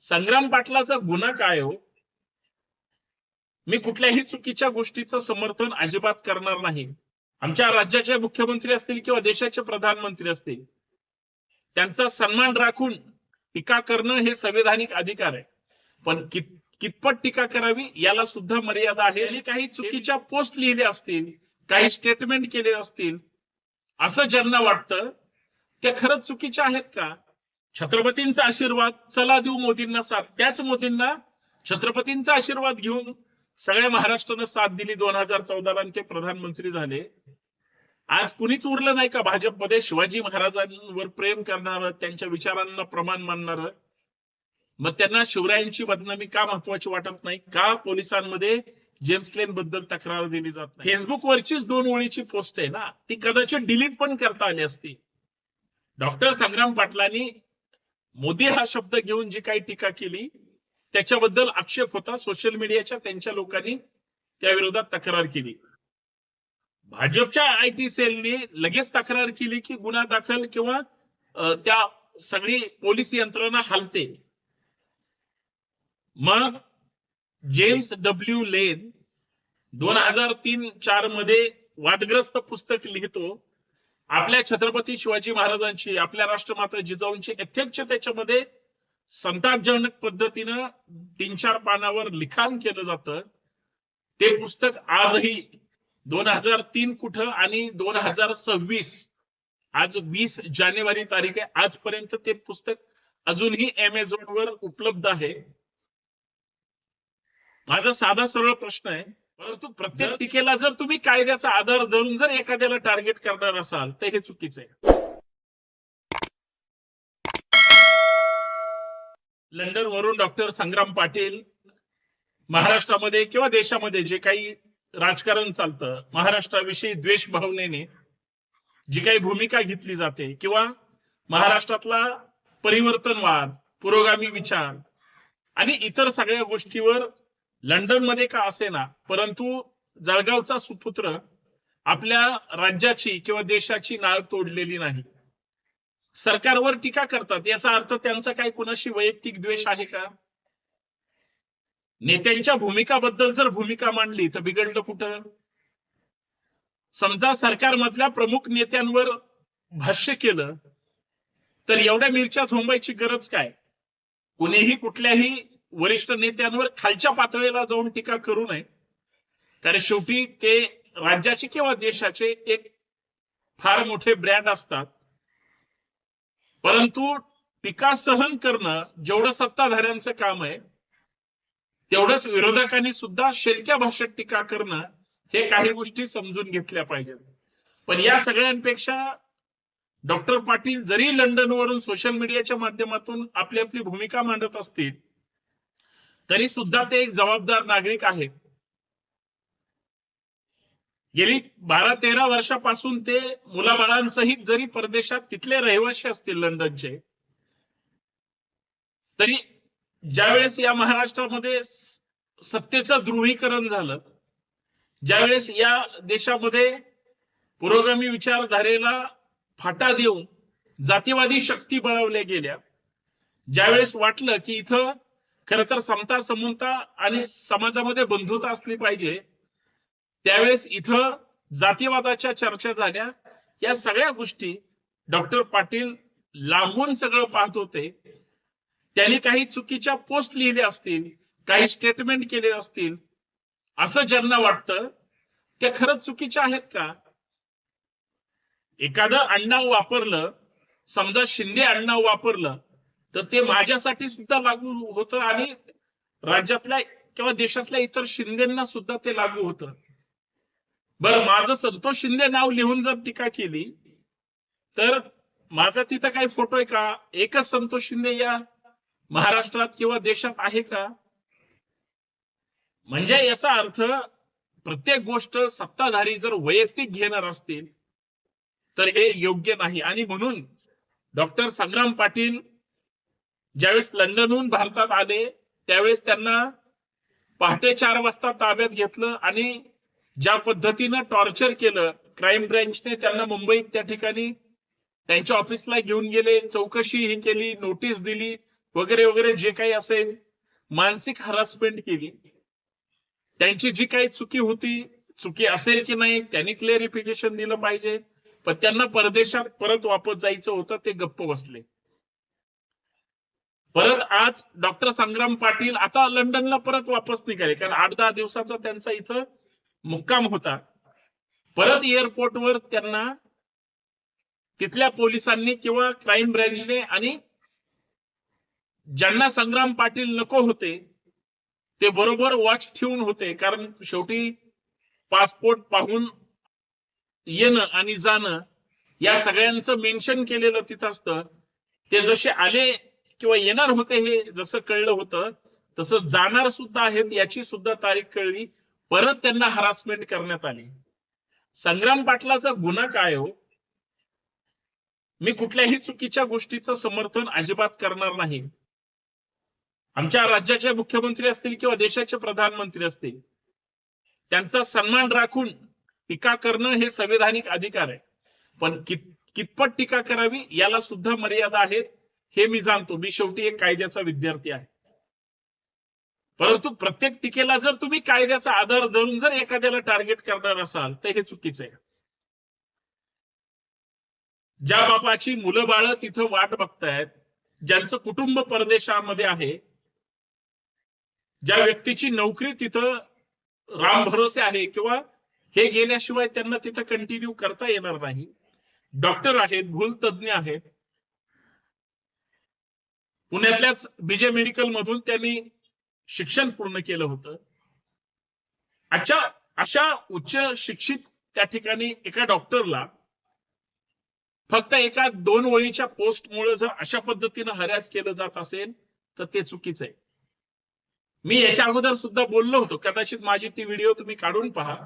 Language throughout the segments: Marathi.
संग्राम पाटलाचा गुन्हा काय हो? मी कुठल्याही चुकीच्या गोष्टीचं समर्थन अजिबात करणार नाही. आमच्या राज्याचे मुख्यमंत्री असतील किंवा देशाचे प्रधानमंत्री असतील त्यांचा सन्मान राखून टीका करणं हे संवैधानिक अधिकार आहे. पण कित कितपत टीका करावी याला सुद्धा मर्यादा आहे. आणि काही चुकीच्या पोस्ट लिहिल्या असतील काही स्टेटमेंट केले असतील असं ज्यांना वाटतं त्या खरंच चुकीच्या आहेत का? छत्रपतींचा आशीर्वाद चला देऊ मोदींना साथ. त्याच मोदींना छत्रपतींचा आशीर्वाद घेऊन सगळ्या महाराष्ट्रानं साथ दिली. दोन हजार चौदाला ते प्रधानमंत्री झाले. आज कुणीच उरलं नाही का भाजपमध्ये? शिवाजी महाराजांवर प्रेम करणार त्यांच्या विचारांना प्रमाण मानणार. मग त्यांना शिवरायांची बदनामी का महत्वाची वाटत नाही? का पोलिसांमध्ये जेम्स क्लेन बद्दल तक्रार दिली जात नाही? फेसबुकवरचीच दोन ओळीची पोस्ट आहे ना. ती कदाचित डिलीट पण करता आली असती. डॉक्टर संग्राम पाटलांनी मोदी हा शब्द घेऊन जी काही टीका केली त्याच्याबद्दल आक्षेप होता. सोशल मीडियाच्या त्यांच्या लोकांनी त्या विरोधात तक्रार केली. भाजपच्या आय टी सेलने लगेच तक्रार केली की गुन्हा दाखल किंवा त्या सगळी पोलीस यंत्रणा हलते. मग जेम्स डब्ल्यू लेन दोन हजार तीन चारमध्ये वादग्रस्त पुस्तक लिहितो. आपल्या छत्रपती शिवाजी महाराजांची आपल्या राष्ट्रमाता जिजाऊंची अध्यक्ष त्याच्यामध्ये संतापजनक पद्धतीनं तीन चार पानावर लिखाण केलं जातं. ते पुस्तक आजही दोन हजार तीन कुठं आणि दोन हजार सव्वीस आज वीस जानेवारी तारीख आहे आजपर्यंत ते पुस्तक अजूनही अमेझॉन वर उपलब्ध आहे. माझा साधा सरळ प्रश्न आहे परंतु प्रत्येक टीकेला जर तुम्ही कायद्याचा आधार धरून जर एखाद्याला टार्गेट करणार असाल तर हे चुकीचं आहे. लंडन वरून डॉक्टर संग्राम पाटील महाराष्ट्रामध्ये किंवा देशामध्ये जे काही राजकारण चालतं महाराष्ट्राविषयी द्वेष भावनेने जी काही भूमिका घेतली जाते किंवा महाराष्ट्रातला परिवर्तनवाद पुरोगामी विचार आणि इतर सगळ्या गोष्टीवर लंडनमध्ये का असेना परंतु जळगावचा सुपुत्र आपल्या राज्याची किंवा देशाची नाळ तोडलेली नाही. सरकारवर टीका करतात याचा अर्थ त्यांचा काही कुणाशी वैयक्तिक द्वेष आहे का? नेत्यांच्या भूमिकाबद्दल जर भूमिका मांडली तर बिघडलं कुठं? समजा सरकारमधल्या प्रमुख नेत्यांवर भाष्य केलं तर एवढ्या मिरच्या झोंबायची गरज काय? कुणीही कुठल्याही वरिष्ठ नेत्यांवर खालच्या पातळीला जाऊन टीका करू नये. कारण शेवटी ते राज्याचे किंवा देशाचे एक फार मोठे ब्रँड असतात. परंतु टीका सहन करणं जेवढं सत्ताधाऱ्यांचं काम आहे तेवढंच विरोधकांनी सुद्धा शेलक्या भाषेत टीका करणं हे काही गोष्टी समजून घेतल्या पाहिजेत. पण या सगळ्यांपेक्षा डॉक्टर पाटील जरी लंडनवरून सोशल मीडियाच्या माध्यमातून आपली आपली भूमिका मांडत असतील तरी सुद्धा ते एक जबाबदार नागरिक आहेत. गेली बारा तेरा वर्षापासून ते मुलाबाळांसहित जरी परदेशात तिथले रहिवासी असतील लंडनचे तरी ज्यावेळेस या महाराष्ट्रामध्ये सत्तेचं ध्रुवीकरण झालं ज्यावेळेस या देशामध्ये पुरोगामी विचारधारेला फाटा देऊन जातीवादी शक्ती बळवल्या गेल्या ज्यावेळेस वाटलं की इथं खर तर समता समता आणि समाजामध्ये बंधुता असली पाहिजे. त्यावेळेस इथं जातीवादाच्या चर्चा झाल्या. या सगळ्या गोष्टी डॉक्टर पाटील लांबून सगळं पाहत होते. त्यांनी काही चुकीच्या पोस्ट लिहिल्या असतील काही स्टेटमेंट केले असतील असं ज्यांना वाटतं त्या खरंच चुकीच्या आहेत का? एखादं अण्णाव वापरलं समजा शिंदे अण्णाव वापरलं तर ते माझ्यासाठी सुद्धा लागू होतं आणि राज्यातल्या किंवा देशातल्या इतर शिंदेना सुद्धा ते लागू होतं. बरं माझं संतोष शिंदे नाव लिहून जर टीका केली तर माझा तिथं काही फोटो आहे का? एकच संतोष शिंदे या महाराष्ट्रात किंवा देशात आहे का? म्हणजे याचा अर्थ प्रत्येक गोष्ट सत्ताधारी जर वैयक्तिक घेणार असतील तर हे योग्य नाही. आणि म्हणून डॉक्टर संग्राम पाटील ज्यावेळेस लंडनहून भारतात आले त्यावेळेस त्यांना पहाटे चार वाजता ताब्यात घेतलं आणि ज्या पद्धतीनं टॉर्चर केलं क्राईम ब्रँचने त्यांना मुंबईत त्या ठिकाणी त्यांच्या ऑफिसला घेऊन गेले चौकशी ही केली नोटीस दिली वगैरे वगैरे जे काही असेल मानसिक हरासमेंट केली. त्यांची जी काही चुकी होती चुकी असेल की नाही त्यांनी क्लिअरिफिकेशन दिलं पाहिजे. पण त्यांना परदेशात परत वापस जायचं होतं ते गप्प बसले. परत आज डॉक्टर संग्राम पाटील आता लंडनला परत वापस निघाले. कारण आठ दहा दिवसाचा त्यांचा इथं मुक्काम होता. परत एअरपोर्टवर त्यांना तिथल्या पोलिसांनी किंवा क्राईम ब्रँचने आणि ज्यांना संग्राम पाटील नको होते ते बरोबर वॉच ठेवून होते. कारण शेवटी पासपोर्ट पाहून येणं आणि जाणं या सगळ्यांचं मेन्शन केलेलं तिथं असतं. ते जसे आले किंवा येणार होते हे जसं कळलं होतं तसं जाणार सुद्धा आहेत याची सुद्धा तारीख कळली. परत त्यांना हरासमेंट करण्यात आली. संग्राम पाटलाचा गुन्हा काय हो? मी कुठल्याही चुकीच्या गोष्टीचं समर्थन अजिबात करणार नाही. आमच्या राज्याचे मुख्यमंत्री असतील किंवा देशाचे प्रधानमंत्री असतील त्यांचा सन्मान राखून टीका करणं हे संविधानिक अधिकार आहे. पण कित कितपत टीका करावी याला सुद्धा मर्यादा आहेत. हे मी जाणतो मी शेवटी एक कायद्याचा विद्यार्थी आहे. परंतु प्रत्येक टीकेला जर तुम्ही कायद्याचा आधार धरून जर एखाद्याला टार्गेट करणार असाल तर हे चुकीचं आहे. ज्या बापाची मुलं बाळ तिथं वाट बघतायत ज्यांचं कुटुंब परदेशामध्ये आहे ज्या व्यक्तीची नोकरी तिथं राम भरोसे आहे किंवा हे गेल्याशिवाय त्यांना तिथं कंटिन्यू करता येणार नाही डॉक्टर आहेत भूल तज्ज्ञ आहेत पुण्यातल्याच बीजे मेडिकल मधून त्यांनी शिक्षण पूर्ण केलं होतं. अच्छा अशा उच्च शिक्षित त्या ठिकाणी एका डॉक्टरला फक्त एका दोन ओळीच्या पोस्टमुळे जर अशा पद्धतीनं हरॅस केलं जात असेल तर ते चुकीचं आहे. मी याच्या अगोदर सुद्धा बोललो होतो कदाचित माझी ती व्हिडिओ तुम्ही काढून पहा.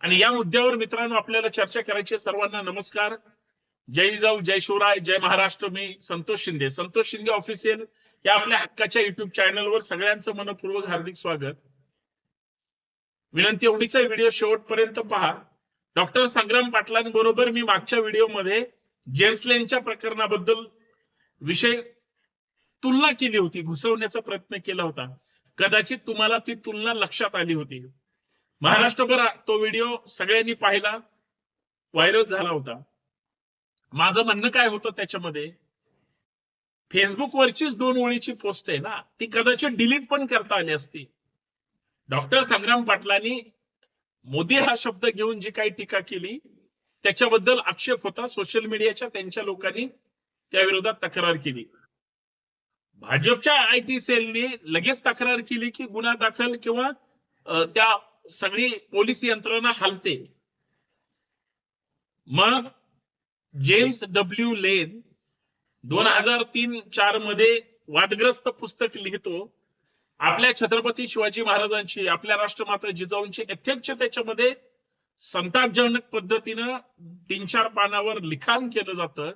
आणि या मुद्द्यावर मित्रांनो आपल्याला चर्चा करायची सर्वांना नमस्कार. जय जाऊ जय शिवराय जय महाराष्ट्र. मी संतोष शिंदे. संतोष शिंदे ऑफिशियल या आपल्या हक्काच्या युट्यूब चॅनलवर सगळ्यांचं मनपूर्वक हार्दिक स्वागत. विनंती एवढीच व्हिडिओ शेवटपर्यंत पहा. डॉक्टर संग्राम पाटलांबरोबर मी मागच्या व्हिडिओमध्ये जेम्स लेनच्या प्रकरणाबद्दल विषय तुलना केली होती घुसवण्याचा प्रयत्न केला होता. कदाचित तुम्हाला ती तुलना लक्षात आली होती. महाराष्ट्रभर तो व्हिडिओ सगळ्यांनी पाहिला व्हायरल झाला होता. माझं म्हणणं काय होतं त्याच्यामध्ये? फेसबुकवरचीच दोन ओळीची पोस्ट आहे ना ती कदाचित डिलीट पण करता आली असती. डॉक्टर संग्राम पाटलांनी मोदी हा शब्द घेऊन जी काही टीका केली त्याच्याबद्दल आक्षेप होता. सोशल मीडियाच्या त्यांच्या लोकांनी त्या विरोधात तक्रार केली. भाजपच्या आय टी सेलने लगेच तक्रार केली की गुन्हा दाखल किंवा त्या सगळी पोलीस यंत्रणा हलते. मग जेम्स डब्ल्यू लेन दोन हजार तीन चारमध्ये वादग्रस्त पुस्तक लिहितो. आपल्या छत्रपती शिवाजी महाराजांची आपल्या राष्ट्रमाता जिजाऊंची यथेच्छ त्याच्यामध्ये संतापजनक पद्धतीनं तीन चार पानावर लिखाण केलं जातं.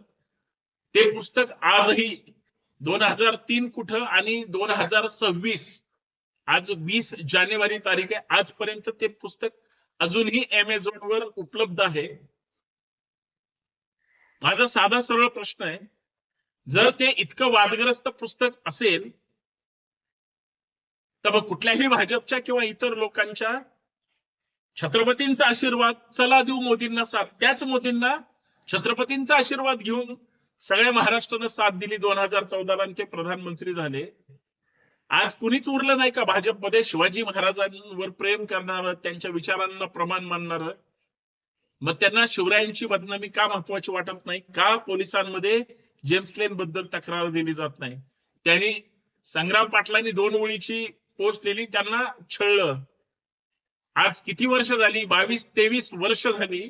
ते पुस्तक आजही दोन हजार तीन कुठं आणि दोन हजार सव्वीस आज वीस जानेवारी तारीख आहे. आजपर्यंत ते पुस्तक अजूनही अमेझॉन वर उपलब्ध आहे. माझा साधा सरळ प्रश्न आहे. जर ते इतकं वादग्रस्त पुस्तक असेल तर मग कुठल्याही भाजपच्या किंवा इतर लोकांच्या छत्रपतींचा आशीर्वाद चला देऊ मोदींना साथ. त्याच मोदींना छत्रपतींचा आशीर्वाद घेऊन सगळ्या महाराष्ट्रानं साथ दिली. दोन हजार चौदाला ते प्रधानमंत्री झाले. आज कुणीच उरलं नाही का भाजपमध्ये? शिवाजी महाराजांवर प्रेम करणार त्यांच्या विचारांना प्रमाण मानणार? मग त्यांना शिवरायांची बदनामी का महत्वाची वाटत नाही? का पोलिसांमध्ये जेम्स लेन बद्दल तक्रार दिली जात नाही? त्यांनी संग्राम पाटलांनी दोन ओळीची पोस्ट लिहिली त्यांना छळलं. आज किती वर्ष झाली? बावीस तेवीस वर्ष झाली.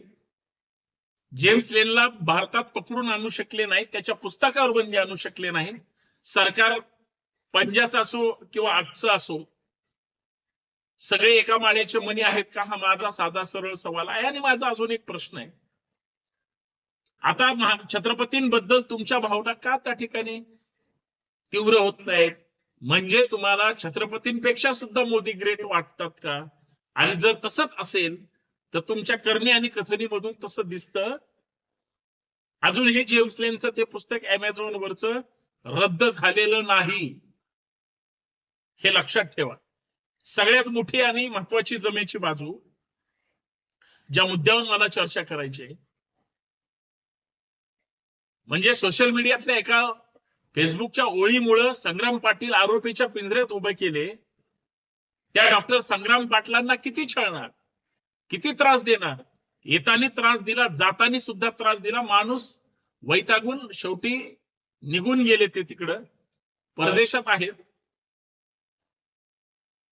जेम्स लेनला भारतात पकडून आणू शकले नाही त्याच्या पुस्तकावर बंदी आणू शकले नाही सरकार पंजाचं असो किंवा आजचं असो सगळे एका माळ्याचे मनी आहेत का? हा माझा साधा सरळ सवाल आहे आणि माझा अजून एक प्रश्न आहे. आता छत्रपतींबद्दल तुमच्या भावना का त्या ठिकाणी तीव्र होत नाहीत? म्हणजे तुम्हाला छत्रपतींपेक्षा सुद्धा मोदी ग्रेट वाटतात का? आणि जर तसंच असेल तर तुमच्या कर्णी आणि कथनीमधून तसं दिसतं. अजून हे जेम्स लेनचं ते पुस्तक अमेझॉन वरच रद्द झालेलं नाही. हे लक्षात ठेवा. सगळ्यात मोठी आणि महत्वाची जमेची बाजू ज्या मुद्द्यावर मला चर्चा करायची आहे. म्हणजे सोशल मीडियातल्या एका फेसबुकच्या ओळीमुळं संग्राम पाटील आरोपीच्या पिंजऱ्यात उभे केले. त्या डॉक्टर संग्राम पाटलांना किती छळणार? किती त्रास देणार? येतानी त्रास दिला जातानी सुद्धा त्रास दिला. माणूस वैतागून शेवटी निघून गेले ते तिकडं. परदेशात आहेत.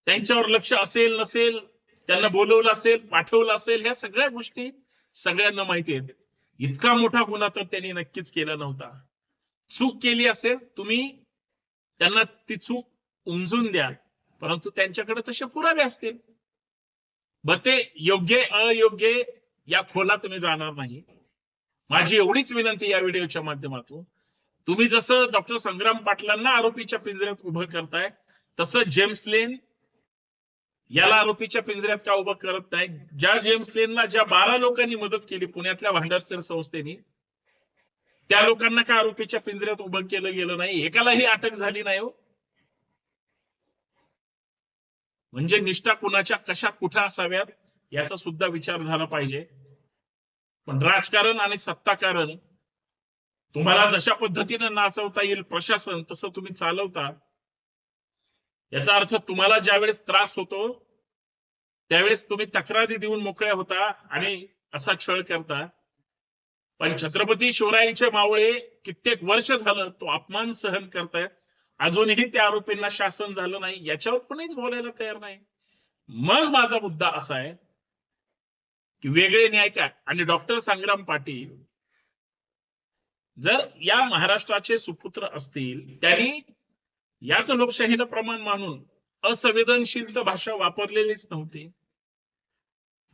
त्यांच्यावर लक्ष असेल नसेल त्यांना बोलवलं असेल पाठवलं असेल ह्या सगळ्या गोष्टी सगळ्यांना माहिती आहेत. इतका मोठा गुन्हा तर त्यांनी नक्कीच केला नव्हता. चूक केली असेल तुम्ही त्यांना ती चूक उमजून द्या परंतु त्यांच्याकडे तसे पुरावे असतील. बर ते योग्य अयोग्य या खोला तुम्ही जाणार नाही. माझी एवढीच विनंती या व्हिडिओच्या माध्यमातून. तुम्ही जसं डॉक्टर संग्राम पाटलांना आरोपीच्या पिंजऱ्यात उभं करताय तसं जेम्स लेन याला आरोपीच्या पिंजऱ्यात का उभं करत नाही? ज्या जेम्स लेनला ज्या बारा लोकांनी मदत केली पुण्यातल्या भांडारकर संस्थेने त्या लोकांना का आरोपीच्या पिंजऱ्यात उभं केलं गेलं नाही? एकालाही अटक झाली नाही हो. म्हणजे निष्ठा कुणाच्या कशा कुठं असाव्यात याचा सुद्धा विचार झाला पाहिजे. पण राजकारण आणि सत्ताकारण तुम्हाला जशा पद्धतीनं नाचवता येईल प्रशासन तसं तुम्ही चालवता. याचा अर्थ तुम्हाला ज्यावेळेस त्रास होतो त्यावेळेस तुम्ही तक्रारी देऊन मोकळ्या होता आणि असा छळ करता. पण छत्रपती शिवरायांचे मावळे कित्येक वर्ष झालं तो अपमान सहन करतायत. अजूनही त्या आरोपींना शासन झालं नाही याच्यावर कोणीच बोलायला तयार नाही. मग माझा मुद्दा असा आहे की वेगळे न्याय काय? आणि डॉक्टर संग्राम पाटील जर या महाराष्ट्राचे सुपुत्र असतील त्यांनी याच लोकशाहीला प्रमाण मानून असंवेदनशील तर भाषा वापरलेलीच नव्हती.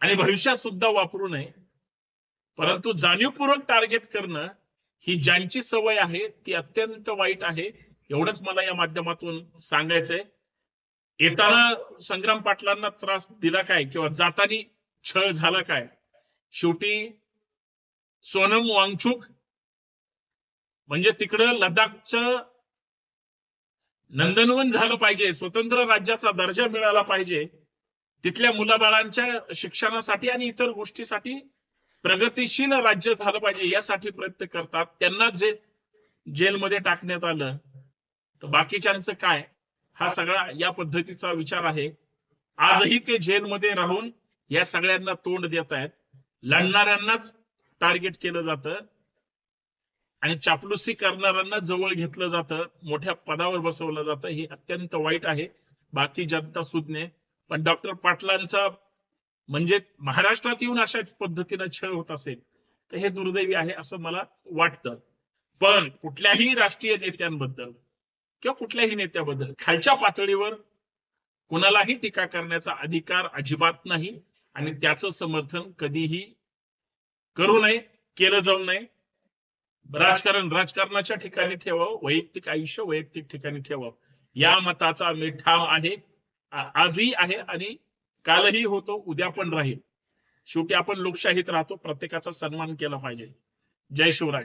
आणि भविष्यात सुद्धा वापरू नये. परंतु जाणीवपूर्वक टार्गेट करणं ही ज्यांची सवय आहे ती अत्यंत वाईट आहे एवढंच मला या माध्यमातून सांगायचंय. येताना संग्राम पाटलांना त्रास दिला काय किंवा जातानी छळ झाला काय? शेवटी सोनम वांगचूक म्हणजे तिकडं लडाखचं नंदनवन झालं पाहिजे स्वतंत्र राज्याचा दर्जा मिळाला पाहिजे तिथल्या मुलाबाळांच्या शिक्षणासाठी आणि इतर गोष्टीसाठी प्रगतीशील राज्य झालं पाहिजे यासाठी प्रयत्न करतात. त्यांना जे जेलमध्ये टाकण्यात आलं तर बाकीच्यांचं काय? हा सगळा या पद्धतीचा विचार आहे. आजही ते जेलमध्ये राहून या सगळ्यांना तोंड देत आहेत. लढणाऱ्यांनाच टार्गेट केलं जातं. आणि चापलुसी करणाऱ्यांना जवळ घेतलं जातं मोठ्या पदावर बसवलं जातं हे अत्यंत वाईट आहे. बाकी जनता सुज्ञ पण डॉक्टर पाटलांचा म्हणजे महाराष्ट्रात येऊन अशा पद्धतीनं छळ होत असेल तर हे दुर्दैवी आहे असं मला वाटतं. पण कुठल्याही राष्ट्रीय नेत्यांबद्दल किंवा कुठल्याही नेत्याबद्दल खालच्या पातळीवर कुणालाही टीका करण्याचा अधिकार अजिबात नाही. आणि त्याचं समर्थन कधीही करू नये केलं जाऊ नये. राजकारण राजकारणाच्या ठिकाणी ठेवावं वैयक्तिक आयुष्य वैयक्तिक ठिकाणी ठेवावं. या मताचा मी ठाम आहे आजही आहे आणि कालही होतो उद्या पण राहील. शेवटी आपण लोकशाहीत राहतो प्रत्येकाचा सन्मान केला पाहिजे. जय शिवराय.